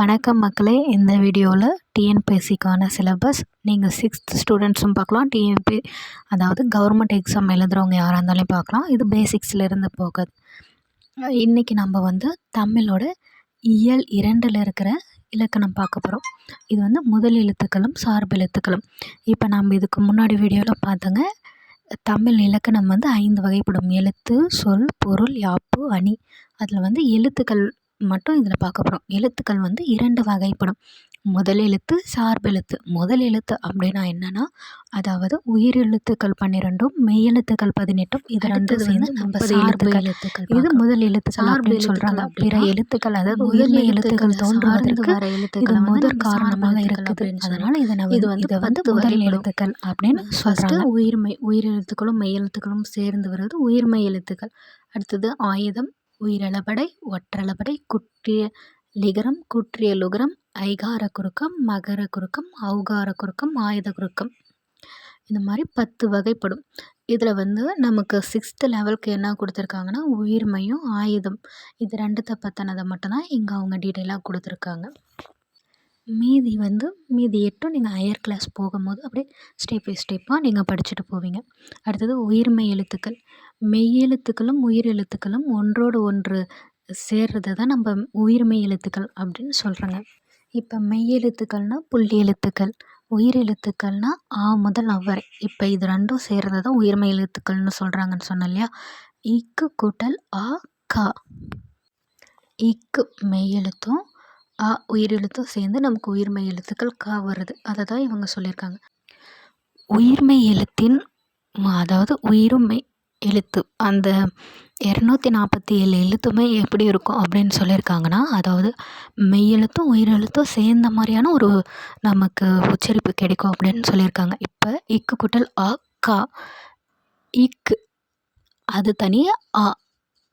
வணக்கம் மக்களே. இந்த வீடியோவில் டிஎன்பிஎஸ்சிக்கான சிலபஸ் நீங்கள் சிக்ஸ்த் ஸ்டூடெண்ட்ஸும் பார்க்கலாம். டிஎன்பி அதாவது கவர்மெண்ட் எக்ஸாம் எழுதுகிறவங்க யாராக இருந்தாலும் பார்க்கலாம். இது பேசிக்ஸ்லேருந்து போகுது இன்றைக்கி நம்ம வந்து தமிழோட இயல் இரண்டில் இருக்கிற இலக்கணம் பார்க்க போகிறோம் இது வந்து முதல் எழுத்துக்களும் சார்பு எழுத்துக்களும். இப்போ நம்ம இதுக்கு முன்னாடி வீடியோவில் பார்த்தோங்க தமிழ் இலக்கணம் வந்து ஐந்து வகைப்படும். எழுத்து சொல் பொருள் யாப்பு அணி. அதில் வந்து எழுத்துக்கள் மட்டும் இதில் பார்க்க போகிறோம் எழுத்துக்கள் வந்து இரண்டு வகைப்படும். முதல் எழுத்து சார்பெழுத்து முதல் எழுத்து அப்படின்னா என்னென்னா அதாவது உயிர் எழுத்துக்கள் பன்னிரெண்டும் மெய் எழுத்துக்கள் பதினெட்டும். இது ரெண்டும் சேர்ந்து நம்ம சார்பு எழுத்துக்கள் இது முதல் எழுத்துக்கள் அப்படின்னு சொல்கிறாங்க பிற எழுத்துக்கள் அதாவது உயிர்மை எழுத்துக்கள் தோன்றுவதற்கு இது முதல் காரணமாக இருக்குது அதனால் இதை நம்ம இது வந்து இதை வந்து முதல் எழுத்துக்கள் அப்படின்னு சொல்கிறாங்க உயிர்மை உயிர் எழுத்துக்களும் மெய் எழுத்துக்களும் சேர்ந்து வருவது உயிர்மை எழுத்துக்கள். அடுத்தது ஆயுதம் உயிரளபடை ஒற்றளபடை குற்றிய லிகரம் குற்றிய லுகரம் ஐகார குறுக்கம் மகர குறுக்கம் ஔகார குறுக்கம் ஆயுத குறுக்கம். இந்த மாதிரி பத்து வகைப்படும். இதில் வந்து நமக்கு சிக்ஸ்த்து லெவலுக்கு என்ன கொடுத்துருக்காங்கன்னா உயிர்மையும் ஆயுதம். இது ரெண்டுத்தை பற்றினதை மட்டும்தான் இங்கே அவங்க டீட்டெயிலாக கொடுத்துருக்காங்க. மீதி வந்து மீதி எட்டும் நீங்கள் ஹையர் கிளாஸ் போகும்போது அப்படியே ஸ்டெப் பை ஸ்டெப்பாக நீங்கள் படிச்சுட்டு போவீங்க. அடுத்தது உயிர்மெய் எழுத்துக்கள். மெய்யெழுத்துக்களும் உயிர் எழுத்துக்களும் ஒன்றோடு ஒன்று சேர்றதை தான் நம்ம உயிர்மெய் எழுத்துக்கள் அப்படின்னு சொல்கிறாங்க இப்போ மெய் எழுத்துக்கள்னால் புள்ளி எழுத்துக்கள் உயிர் எழுத்துக்கள்னால் ஆ முதல் அவ்வரை இப்போ இது ரெண்டும் சேர்றது தான் உயிர்மெய் எழுத்துக்கள்னு சொல்கிறாங்கன்னு சொன்னேன் இல்லையா? இக்கு கூட்டல் ஆ கா. இக்கு மெய் எழுத்தும் அ உயிரெழுத்தும் சேர்ந்து நமக்கு உயிர்மெய் எழுத்துக்கள் க வருது. அதை தான் இவங்க சொல்லியிருக்காங்க. உயிர்மெய் எழுத்தின் அதாவது உயிரும் எழுத்து அந்த இரநூத்தி நாற்பத்தி ஏழு எழுத்துமே எப்படி இருக்கும் அப்படின்னு சொல்லியிருக்காங்கன்னா அதாவது மெய் எழுத்தும் உயிரெழுத்தும் சேர்ந்த மாதிரியான ஒரு நமக்கு உச்சரிப்பு கிடைக்கும் அப்படின்னு சொல்லியிருக்காங்க. இப்போ இக்கு குட்டல் அ கா இக்கு. அது தனியாக ஆ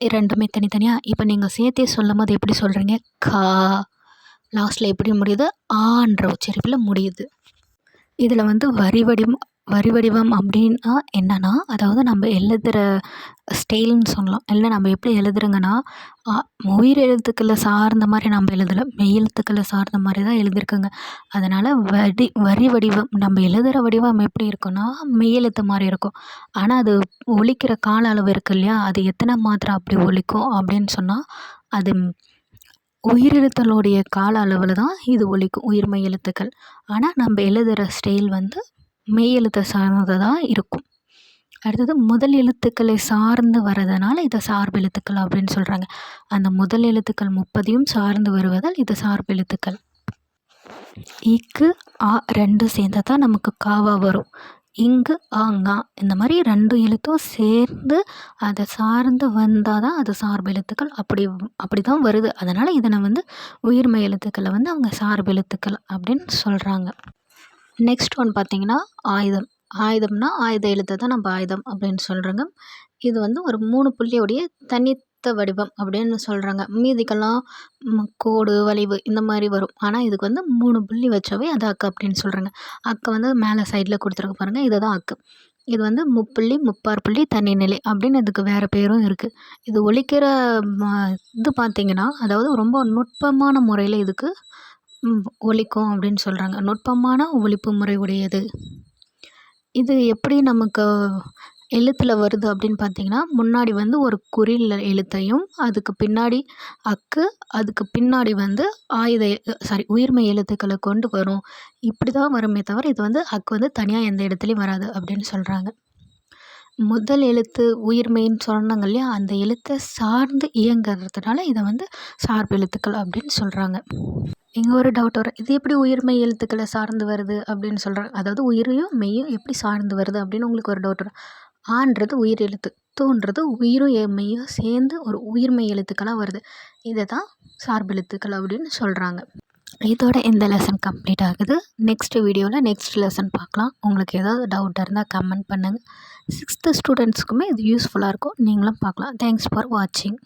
ரெண்டுமே தனித்தனியாக இப்போ நீங்கள் சேர்த்தே சொல்லும் போது எப்படி சொல்கிறீங்க கா லாஸ்ட்டில் எப்படி முடியுது? ஆன்ற உச்சரிப்பில் முடியுது. இதில் வந்து வரி வடிவம் வரி வடிவம் அப்படின்னா என்னென்னா அதாவது நம்ம எழுதுகிற ஸ்டைல்னு சொல்லலாம். இல்லை நம்ம எப்படி எழுதுறோங்கன்னா உயிர் எழுத்துக்களை சார்ந்த மாதிரி நம்ம எழுதலை மெய் எழுத்துக்களை சார்ந்த மாதிரி தான் எழுதியிருக்குங்க. அதனால் வடி வரி வடிவம் நம்ம எழுதுகிற வடிவம் எப்படி இருக்குன்னா மெய் எழுத்து மாதிரி இருக்கும். ஆனால் அது ஒழிக்கிற கால அளவு இருக்கு இல்லையா? அது எத்தனை மாத்திரை அப்படி ஒழிக்கும் அப்படின்னு சொன்னால் அது உயிரெழுத்தலுடைய கால அளவில் தான் இது ஒலிக்கும் உயிர்மெய் எழுத்துக்கள். ஆனால் நம்ம எழுதுகிற ஸ்டைல் வந்து மெய் எழுத்தை சார்ந்ததாக இருக்கும். அடுத்தது முதல் எழுத்துக்களை சார்ந்து வர்றதுனால இதை சார்பு எழுத்துக்கள் அப்படின்னு சொல்கிறாங்க அந்த முதல் எழுத்துக்கள் முப்பதையும் சார்ந்து வருவதால் இது சார்பு எழுத்துக்கள். இக்கு ஆ ரெண்டும் சேர்ந்தால் தான் நமக்கு காவா வரும். இங்கு ஆங்கா இந்த மாதிரி ரெண்டு எழுத்தும் சேர்ந்து அதை சார்ந்து வந்தால் தான் அது சார்பு எழுத்துக்கள் அப்படி அப்படி தான் வருது. அதனால் இதனை வந்து உயிர்மெய் எழுத்துக்களை வந்து அவங்க சார்பு எழுத்துக்கள் அப்படின்னு சொல்கிறாங்க நெக்ஸ்ட் ஒன் பார்த்திங்கன்னா ஆயுதம். ஆயுதம்னா ஆயுத எழுத்தை தான் நம்ம ஆயுதம் அப்படின்னு சொல்கிறோங்க இது வந்து ஒரு மூணு புள்ளியோடைய தனி வடிவம் அப்படின்னு சொல்கிறாங்க மீதிக்கெல்லாம் கோடு வளைவு இந்த மாதிரி வரும். ஆனால் இதுக்கு வந்து மூணு புள்ளி வச்சாவே அது அக்கு அப்படின்னு சொல்கிறாங்க அக்கை வந்து மேலே சைடில் கொடுத்துருக்க பாருங்கள் இதை தான் அக்கு. இது வந்து முப்புள்ளி முப்பார் புள்ளி தனி நிலை அப்படின்னு இதுக்கு வேறு பேரும் இருக்குது இது ஒழிக்கிற இது பார்த்திங்கன்னா அதாவது ரொம்ப நுட்பமான முறையில் இதுக்கு ஒழிக்கும் அப்படின்னு சொல்கிறாங்க நுட்பமான ஒழிப்பு முறை உடையது. இது எப்படி நமக்கு எழுத்தில் வருது அப்படின்னு பார்த்தீங்கன்னா முன்னாடி வந்து ஒரு குறில் எழுத்தையும் அதுக்கு பின்னாடி அக்கு அதுக்கு பின்னாடி வந்து ஆயுத சாரி உயிர்மெய் எழுத்துக்களை கொண்டு வரும். இப்படி தான் வருமே தவிர இது வந்து அக்கு வந்து தனியாக எந்த இடத்துலையும் வராது அப்படின்னு சொல்கிறாங்க முதல் எழுத்து உயிர்மெய்ன்னு சொன்னாங்க இல்லையா அந்த எழுத்தை சார்ந்து இயங்குறதுனால இதை வந்து சார்பு எழுத்துக்கள் அப்படின்னு சொல்கிறாங்க இங்கே ஒரு டவுட் வரும். இது எப்படி உயிர்மெய் எழுத்துக்களை சார்ந்து வருது அப்படின்னு சொல்கிறாங்க அதாவது உயிரையும் மெய்யும் எப்படி சார்ந்து வருது அப்படின்னு உங்களுக்கு ஒரு டவுட் வரும். ஆன்றது உயிர் எழுத்து. தூன்றது உயிரும் எம்மையும் சேர்ந்து ஒரு உயிர்மெய் எழுத்துக்களாக வருது. இதை தான் சார்பு எழுத்துக்கள் அப்படின்னு சொல்கிறாங்க இதோட இந்த லெசன் கம்ப்ளீட் ஆகுது. நெக்ஸ்ட் வீடியோவில் நெக்ஸ்ட் லெசன் பார்க்கலாம். உங்களுக்கு ஏதாவது டவுட்டாக இருந்தால் கமெண்ட் பண்ணுங்கள் சிக்ஸ்த்து ஸ்டூடெண்ட்ஸ்க்குமே இது யூஸ்ஃபுல்லாக இருக்கும். நீங்களும் பார்க்கலாம். தேங்க்ஸ் ஃபார் வாட்சிங்